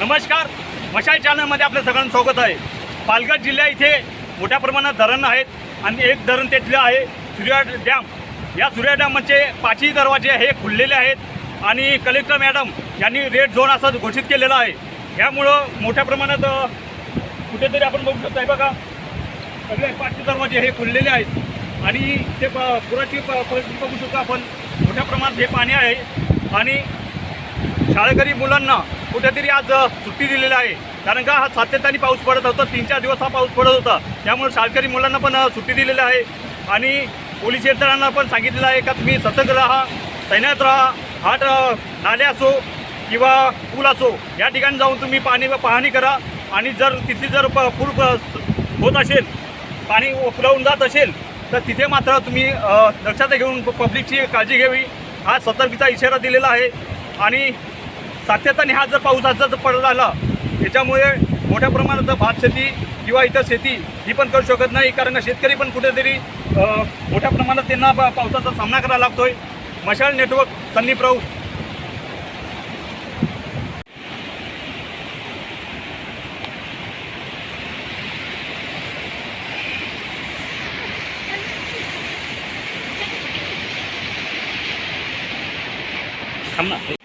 नमस्कार. मशाल चॅनलमध्ये आपलं सगळ्यांना स्वागत आहे. पालघर जिल्ह्या इथे मोठ्या प्रमाणात धरण आहेत आणि एक धरण तिथलं आहे सूर्या डॅम. या सूर्या डॅमचे पाचही दरवाजे हे खुललेले आहेत आणि कलेक्टर मॅडम यांनी रेड झोन असं घोषित केलेलं आहे. यामुळं मोठ्या प्रमाणात कुठेतरी आपण बघू शकतो आहे बघा सगळे पाचही दरवाजे हे खुललेले आहेत. आणि ते प- पुराची प- परिस्थिती बघू शकतो आपण. मोठ्या प्रमाणात हे पाणी आहे. आणि शाळकरी मुलांना कुठेतरी आज सुट्टी दिलेली आहे. कारण का हा सातत्याने पाऊस पडत होता. तीन चार दिवस हा पाऊस पडत होता. त्यामुळे शाळकरी मुलांना पण सुट्टी दिलेली आहे. आणि पोलीस यंत्रणांना पण सांगितलेलं आहे का तुम्ही सतर्क राहा. तैनात राहा. हाट नाले असो किंवा पूल असो या ठिकाणी जाऊन तुम्ही पाणी पाहणी करा. आणि जर तिथे जर प- पूल होत असेल पाणी उफरवून जात असेल तर तिथे मात्र तुम्ही दक्षता लक्षात घेऊन पब्लिकची काळजी घ्यावी. हा सतर्कीचा इशारा दिलेला आहे. आणि सातत्याने हा जर पाऊस जर पडत आला त्याच्यामुळे मोठ्या प्रमाणात भात शेती किंवा इतर शेती ही पण करू शकत नाही कारण शेतकरी पण कुठेतरी मोठ्या प्रमाणात त्यांना पावसाचा सामना करावा लागतोय. मशाल नेटवर्क संदीप राऊत थांब ना.